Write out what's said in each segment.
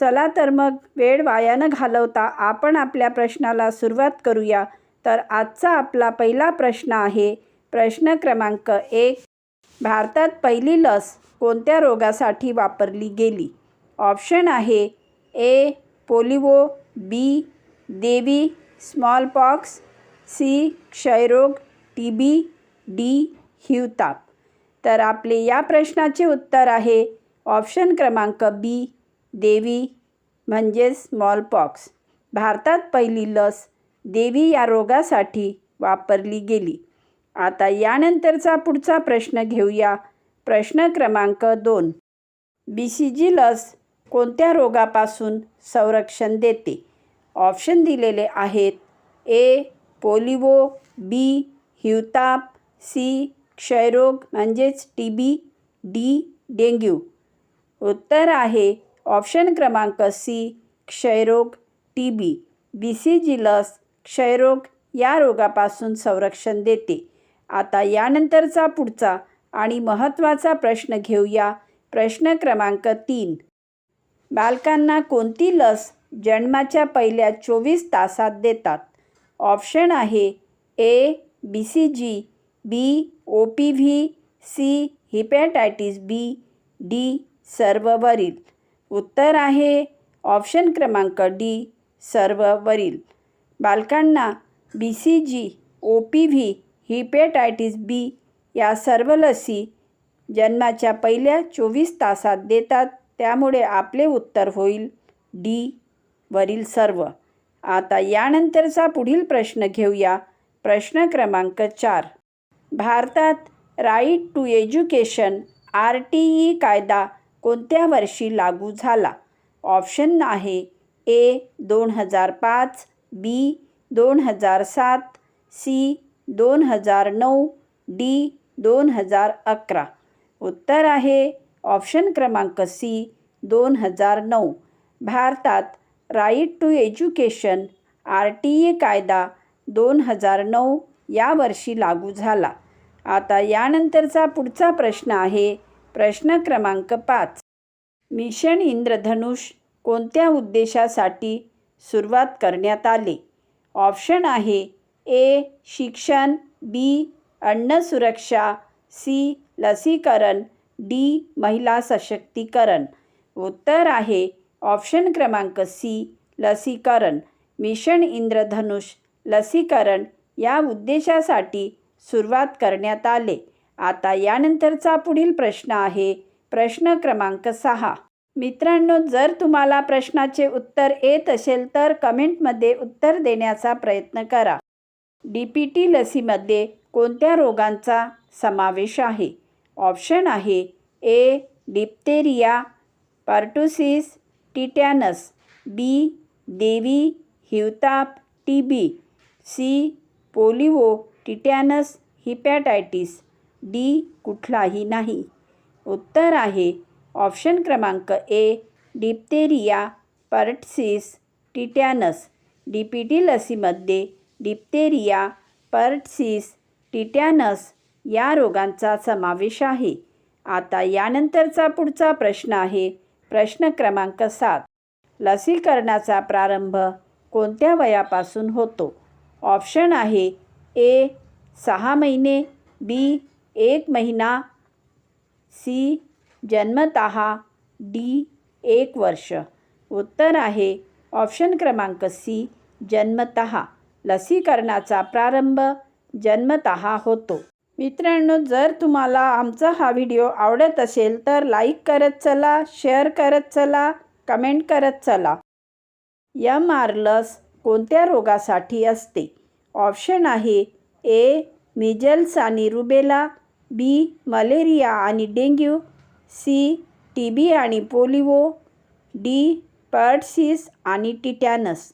चला तर मग वेळ वाया न घालवता आपण आपल्या प्रश्नाला सुरुवात करूया. तर आजचा आपला पहिला प्रश्न आहे प्रश्न क्रमांक एक. भारतात पहिली लस कोणत्या रोगासाठी वापरली गेली? ऑप्शन आहे ए. Polio B. देवी स्मॉलपॉक्स सी. क्षयरोग टी. बी. डी. हिवताप. तर आपले या प्रश्नाचे उत्तर आहे ऑप्शन क्रमांक बी. देवी म्हणजेच स्मॉलपॉक्स भारतात पहिली लस देवी या रोगासाठी वापरली गेली. आता यानंतरचा पुढचा प्रश्न घेऊया. प्रश्न क्रमांक दोन. बी सी जी लस कोणत्या रोगापासून संरक्षण देते? ऑप्शन दिलेले आहेत ए पोलिओ बी हिवताप सी क्षयरोग म्हणजेच टी बी डी डेंग्यू. उत्तर आहे ऑप्शन क्रमांक सी क्षयरोग टी बी. बी सी जी लस क्षयरोग या रोगापासून संरक्षण देते. आता यानंतरचा पुढचा आणि महत्त्वाचा प्रश्न घेऊया. प्रश्न क्रमांक तीन. बालकांना कोणती लस जन्माच्या पहिल्या चोवीस तासात देतात? ऑप्शन आहे A B C G B O P V C hepatitis B D सर्व वरील उत्तर आहे. ऑप्शन क्रमांक डी सर्व वरील बालकांना B C G O P V hepatitis B या सर्व लसी जन्माच्या पहिल्या चोवीस तासात देतात. त्यामुळे आपले उत्तर होईल डी वरील सर्व. आता यानंतरचा पुढील प्रश्न घेऊया. प्रश्न क्रमांक चार. भारतात right to education R T E कायदा कोणत्या वर्षी लागू झाला? ऑप्शन आहे ए दोन हजार पाच बी दोन हजार सात सी दोन हजार नऊ डी दोन हजार अकरा. उत्तर आहे ऑप्शन क्रमांक सी दोन हजार नऊ. भारतात right to education R T A कायदा दोन हजार नऊ या वर्षी लागू झाला. आता यानंतरचा पुढचा प्रश्न आहे प्रश्न क्रमांक पाच. मिशन इंद्रधनुष कोणत्या उद्देशासाठी सुरुवात करण्यात आले? ऑप्शन आहे ए शिक्षण बी अन्न सुरक्षा सी लसीकरण डी महिला सशक्तीकरण. उत्तर आहे ऑप्शन क्रमांक सी लसीकरण. मिशन इंद्रधनुष लसीकरण या उद्देशासाठी सुरुवात करण्यात आले. आता यानंतरचा पुढील प्रश्न आहे. प्रश्न क्रमांक सहा. मित्रांनो जर तुम्हाला प्रश्नाचे उत्तर येत असेल तर कमेंटमध्ये उत्तर देण्याचा प्रयत्न करा. डी पी टी लसीमध्ये कोणत्या रोगांचा समावेश आहे? ऑप्शन आहे ए. डिप्तेरिया पार्टुसिस टिटॅनस बी. देवी हिवताप T B C. Polio tetanus hepatitis. D कुठलाही नाही. उत्तर आहे ऑप्शन क्रमांक A diphtheria pertussis tetanus. D P T लसीमध्ये diphtheria pertussis tetanus या रोगांचा समावेश आहे. आता यानंतरचा पुढचा प्रश्न आहे प्रश्न क्रमांक सात. लसीकरणाचा प्रारंभ कोणत्या वयापासून होतो? ऑप्शन आहे ए सहा महिने बी एक महिना सी जन्मतः डी एक वर्ष. उत्तर आहे ऑप्शन क्रमांक सी जन्मत. लसीकरणाचा प्रारंभ जन्मत होतो. मित्रांनो जर तुम्हाला आमचा हा व्हिडिओ आवडत असेल तर लाईक करत चला शेअर करत चला कमेंट करत चला. यम आर लस कोणत्या रोगासाठी असते? ऑप्शन आहे ए मिजल्स आणि रुबेला बी. मलेरिया आणि डेंग्यू सी. टी बी आणि पोलिओ डी. पर्टसिस आणि टिटॅनस.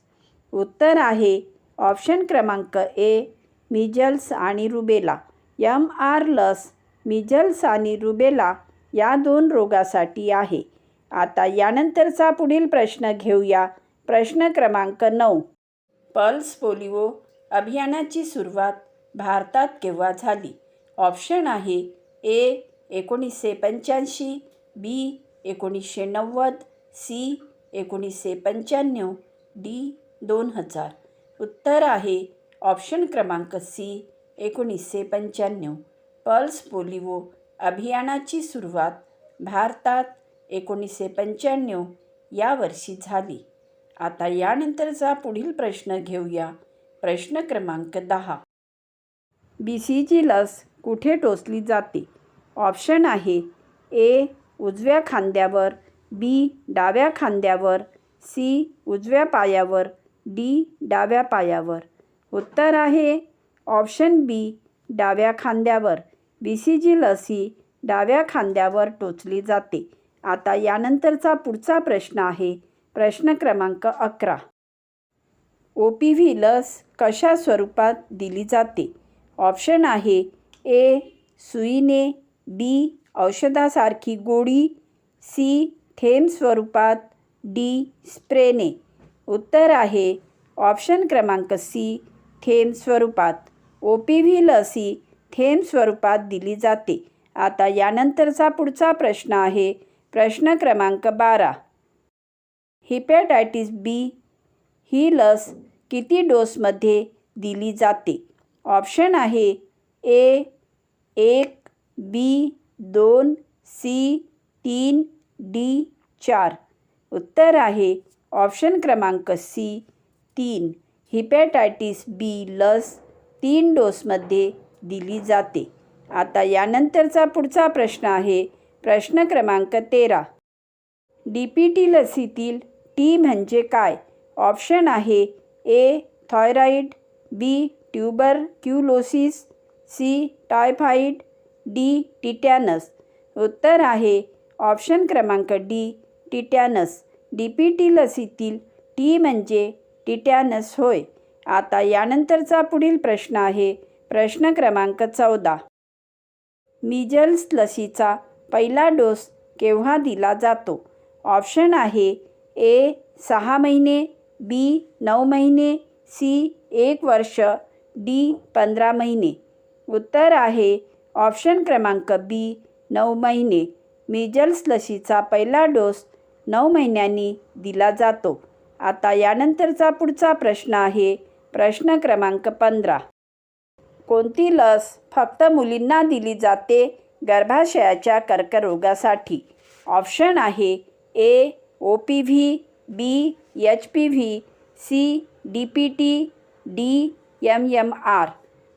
उत्तर आहे ऑप्शन क्रमांक ए मिजल्स आणि रुबेला. M R. लस मिजल्स आणि रुबेला या दोन रोगासाठी आहे. आता यानंतरचा पुढील प्रश्न घेऊया. प्रश्न क्रमांक नऊ. पल्स पोलिओ अभियानाची सुरुवात भारतात केव्हा झाली? ऑप्शन आहे ए एकोणीसशे पंच्याऐंशी बी एकोणीसशे नव्वद सी एकोणीसशे पंच्याण्णव डी दोन हजार. उत्तर आहे ऑप्शन क्रमांक सी एकोणीसशे पंच्याण्णव. पल्स पोलिओ अभियानाची सुरुवात भारतात एकोणीसशे पंच्याण्णव या वर्षी झाली. आता यानंतरचा पुढील प्रश्न घेऊया. प्रश्न क्रमांक दहा. बी सी जी लस कुठे टोचली जाते? ऑप्शन आहे ए उजव्या खांद्यावर बी डाव्या खांद्यावर सी उजव्या पायावर डी डाव्या पायावर. उत्तर आहे ऑप्शन बी डाव्या खांद्यावर. बी सी जी लसी डाव्या खांद्यावर टोचली जाते. आता यानंतरचा पुढचा प्रश्न आहे. प्रश्न क्रमांक अकरा. ओ पी व्ही लस कशा स्वरूपात दिली जाते? ऑप्शन आहे ए सुईने बी औषधासारखी गोळी सी थेंब स्वरूपात डी स्प्रेने. उत्तर आहे ऑप्शन क्रमांक सी थेंब स्वरूपात. ओ पी व्ही लस ही थेंब स्वरूपात दिली जाते. आता यानंतरचा पुढचा प्रश्न आहे प्रश्न क्रमांक बारा. हिपॅटायटिस बी ही लस किती डोसमध्ये दिली जाते? ऑप्शन आहे ए एक बी दोन सी तीन डी चार. उत्तर आहे ऑप्शन क्रमांक सी तीन. हिपॅटायटिस बी लस तीन डोसमध्ये दिली जाते. आता यानंतरचा पुढचा प्रश्न आहे. प्रश्न क्रमांक तेरा. डी पी टी लसीतील टी म्हणजे काय? ऑप्शन आहे A thyroid B tuberculosis C typhoid D tetanus. उत्तर आहे ऑप्शन क्रमांक D tetanus. D P T लसीतील T म्हणजे टिटॅनस होय. आता यानंतरचा पुढील प्रश्न आहे प्रश्न क्रमांक चौदा. मिजल्स लसीचा पहिला डोस केव्हा दिला जातो? ऑप्शन आहे ए सहा महिने बी नऊ महिने सी एक वर्ष डी पंधरा महिने. उत्तर आहे. ऑप्शन क्रमांक बी नऊ महिने. मिजल्स लसीचा पहिला डोस नऊ महिन्यांनी दिला जातो. आता यानंतरचा पुढचा प्रश्न आहे. प्रश्न क्रमांक पंधरा. कोणती लस फक्त मुलींना दिली जाते गर्भाशयाच्या कर्करोगासाठी? ऑप्शन आहे A O P V B H P V C D P T D M M R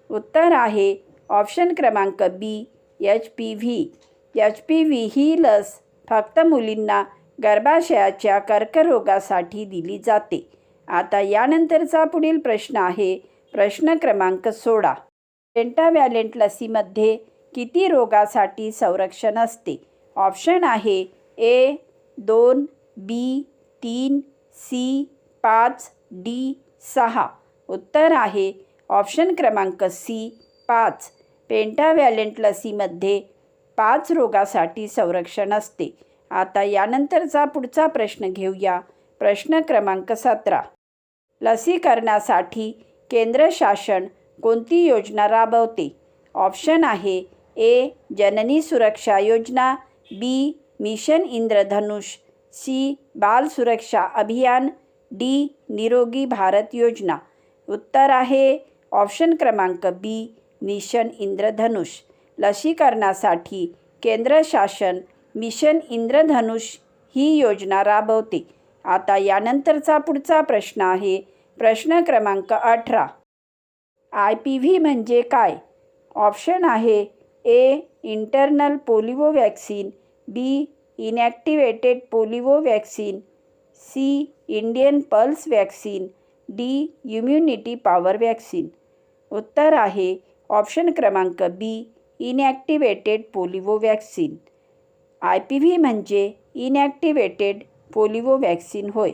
उत्तर आहे. ऑप्शन क्रमांक B H P V H P V ही लस फक्त मुलींना गर्भाशयाच्या कर्करोगासाठी दिली जाते. आता यानंतरचा पुढील प्रश्न आहे. प्रश्न क्रमांक सोळा. पेंटाव्हॅलेंट लसीमध्ये किती रोगासाठी संरक्षण असते? ऑप्शन आहे ए दोन बी तीन सी पाच डी सहा. उत्तर आहे ऑप्शन क्रमांक सी पाच. पेंटाव्हॅलेंट लसीमध्ये पाच रोगासाठी संरक्षण असते. आता यानंतरचा पुढचा प्रश्न घेऊया. प्रश्न क्रमांक सतरा. लसीकरणासाठी केंद्र शासन कोणती योजना राबवते? ऑप्शन आहे ए जननी सुरक्षा योजना बी मिशन इंद्रधनुष सी बाल सुरक्षा अभियान डी निरोगी भारत योजना. उत्तर आहे ऑप्शन क्रमांक बी मिशन इंद्रधनुष. लसीकरणासाठी केंद्र शासन मिशन इंद्रधनुष ही योजना राबवते. आता यानंतरचा पुढचा प्रश्न आहे. प्रश्न क्रमांक अठरा. आय पी व्ही म्हणजे काय? ऑप्शन आहे A internal polio vaccine B inactivated polio vaccine C Indian pulse vaccine D immunity power vaccine उत्तर आहे. ऑप्शन क्रमांक B inactivated polio vaccine I P V म्हणजे इनॅक्टिवेटेड पोलिओ वॅक्सिन होय.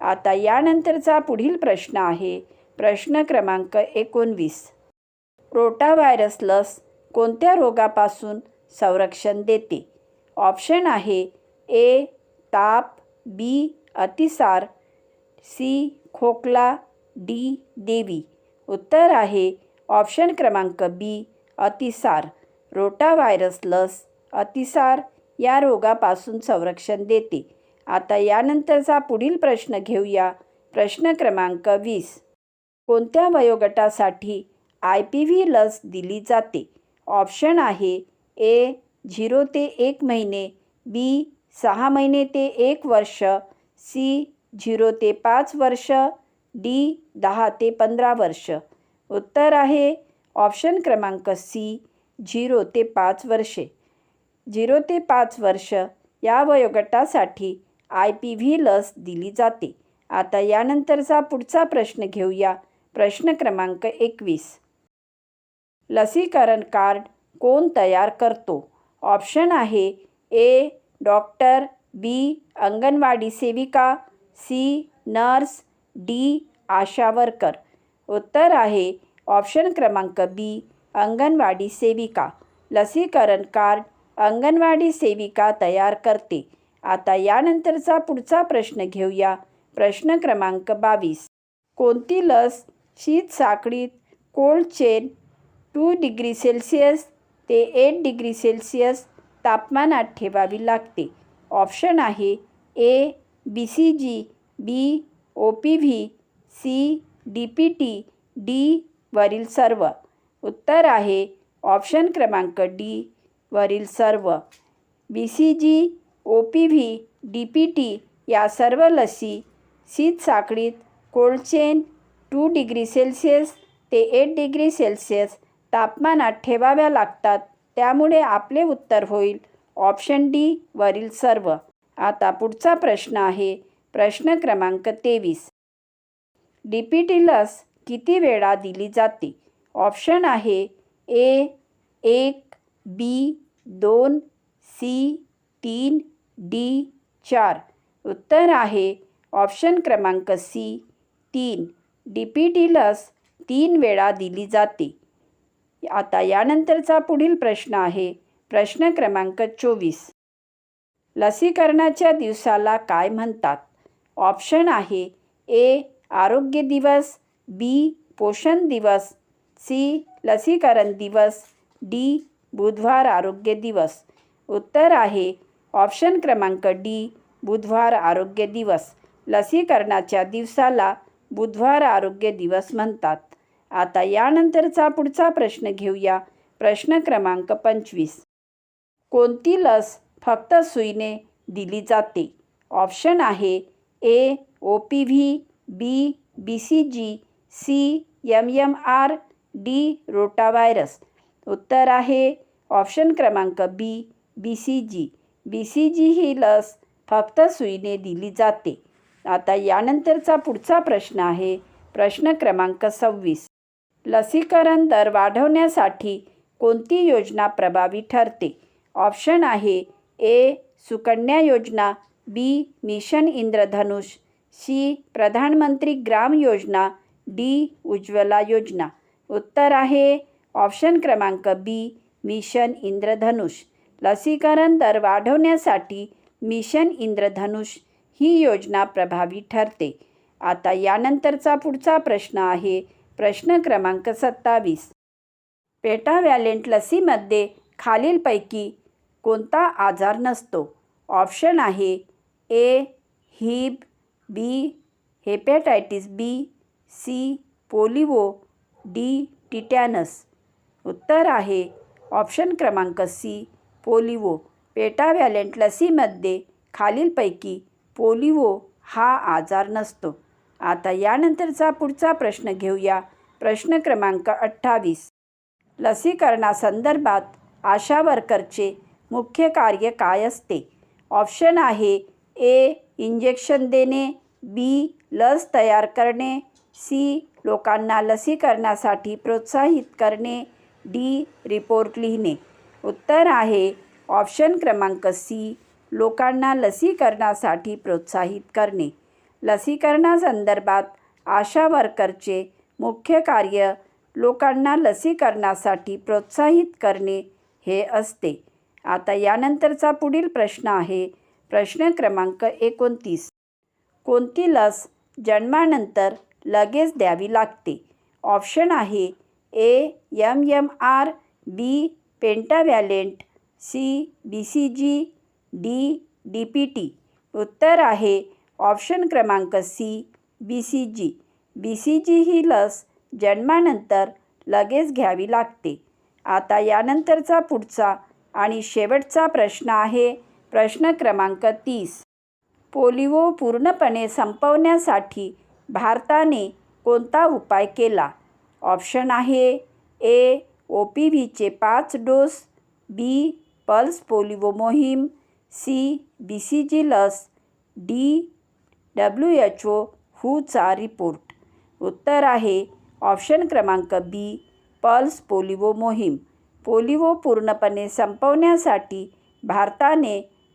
आता यानंतरचा पुढील प्रश्न आहे. प्रश्न क्रमांक एकोणवीस. रोटाव्हायरस लस कोणत्या रोगापासून संरक्षण देते? ऑप्शन आहे ए ताप बी अतिसार सी खोकला डी देवी. उत्तर आहे. ऑप्शन क्रमांक बी अतिसार. रोटाव्हायरस लस अतिसार. या रोगापासून संरक्षण देते. आता यानंतरचा पुढील प्रश्न घेऊया. प्रश्न क्रमांक वीस. कोणत्या वयोगटासाठी आय पी व्ही लस दिली जाते? ऑप्शन आहे ए झिरो ते एक महिने बी सहा महिने ते एक वर्ष सी झिरो ते पाच वर्ष डी दहा ते पंधरा वर्ष. उत्तर आहे ऑप्शन क्रमांक सी झिरो ते पाच वर्षे. झिरो ते पाच वर्ष या वयोगटासाठी आय पी व्ही लस दिली जाते. आता यानंतरचा पुढचा प्रश्न घेऊया. प्रश्न क्रमांक एकवीस. लसीकरण कार्ड कोण तयार करतो? ऑप्शन आहे ए डॉक्टर बी अंगणवाडी सेविका सी नर्स डी आशावरकर. उत्तर आहे ऑप्शन क्रमांक बी अंगणवाडी सेविका. लसीकरण कार्ड अंगणवाडी सेविका तयार करते. आता यानंतरचा पुढचा प्रश्न घेऊया. प्रश्न क्रमांक बावीस. कोणती लस शीत साखळीत cold chain two degree Celsius ते एट डिग्री सेल्सिअस तापमानात ठेवावी लागते? ऑप्शन आहे A B C G B O P V C D P T D वरील सर्व. उत्तर आहे ऑप्शन क्रमांक डी वरील सर्व. B C G O P V D P T या सर्व लसी शीत साखळीत cold chain two degree Celsius ते एट डिग्री सेल्सिअस तापमानात ठेवाव्या लागतात. त्यामुळे आपले उत्तर होईल ऑप्शन डी वरील सर्व. आता पुढचा प्रश्न आहे. प्रश्न क्रमांक तेवीस. डी पी टी लस किती वेळा दिली जाते? ऑप्शन आहे ए एक बी दोन सी तीन डी चार. उत्तर आहे ऑप्शन क्रमांक सी तीन. डी पी टी लस तीन वेळा दिली जाते. आता यानंतरचा पुढील प्रश्न आहे. प्रश्न क्रमांक चोवीस. लसीकरणाच्या दिवसाला काय म्हणतात? ऑप्शन आहे ए आरोग्य दिवस बी पोषण दिवस सी लसीकरण दिवस डी बुधवार आरोग्य दिवस. उत्तर आहे ऑप्शन क्रमांक डी बुधवार आरोग्य दिवस. लसीकरणाच्या दिवसाला बुधवार आरोग्य दिवस म्हणतात. आता यानंतरचा पुढचा प्रश्न घेऊया. प्रश्न क्रमांक पंचवीस. कोणती लस फक्त सुईने दिली जाते? ऑप्शन आहे A O P V B B C G C M M R D rotavirus उत्तर आहे ऑप्शन क्रमांक बी B C G B C G ही लस फक्त सुईने दिली जाते. आता यानंतरचा पुढचा प्रश्न आहे. प्रश्न क्रमांक सव्वीस. लसीकरण दर वाढवण्यासाठी कोणती योजना प्रभावी ठरते? ऑप्शन आहे A Sukanya Yojana. B. Mission Indradhanush C. Pradhanmantri Gram Yojana D. Ujjwala योजना. उत्तर आहे ऑप्शन क्रमांक बी मिशन इंद्रधनुष. लसीकरण दर वाढवण्यासाठी मिशन इंद्रधनुष ही योजना प्रभावी ठरते. आता यानंतरचा पुढचा प्रश्न आहे प्रश्न क्रमांक सत्तावीस. पेटाव्हॅलेंट लसीमध्ये खालीलपैकी कोणता आजार नसतो? ऑप्शन आहे A Hib B hepatitis B C polio D tetanus. उत्तर आहे ऑप्शन क्रमांक सी पोलिओ. पेटाव्हॅलेंट लसीमध्ये खालीलपैकी पोलिओ हा आजार नसतो. आता यानंतरचा पुढचा प्रश्न घेऊया. प्रश्न क्रमांक अठ्ठावीस. लसीकरणासंदर्भात आशा वर्करचे मुख्य कार्य काय असते? ऑप्शन आहे ए इंजेक्शन देणे. बी लस तयार करणे. सी लोकांना लसीकरणासाठी प्रोत्साहित करणे. डी रिपोर्ट लिहिणे. उत्तर आहे. ऑप्शन क्रमांक सी लोकांना लसीकरणासाठी प्रोत्साहित करणे. लसीकरणासंदर्भात आशा वर्करचे मुख्य कार्य लोकांना लसीकरणासाठी प्रोत्साहित करणे हे असते. आता यानंतरचा पुढील प्रश्न आहे. प्रश्न क्रमांक एकोणतीस. कोणती लस जन्मानंतर लगेच द्यावी लागते? ऑप्शन आहे A M M R B pentavalent C B C G D D P T. उत्तर आहे ऑप्शन क्रमांक C B C G. B C G ही लस जन्मानंतर लगेच घ्यावी लागते. आता यानंतरचा पुढचा आणि शेवटचा प्रश्न आहे प्रश्न क्रमांक तीस. पोलिओ पूर्णपणे संपवण्यासाठी भारताने कोणता उपाय केला? ऑप्शन आहे ए ओ पी व्हीचे पाच डोस बी पल्स पोलिओ मोहीम सी बी सी जी लस डी डब्ल्यू एच ओ हूचा रिपोर्ट. उत्तर आहे ऑप्शन क्रमांक बी पल्स पोलिओ मोहीम. पोलिओ पूर्णपणे संपवण्यासाठी भारताने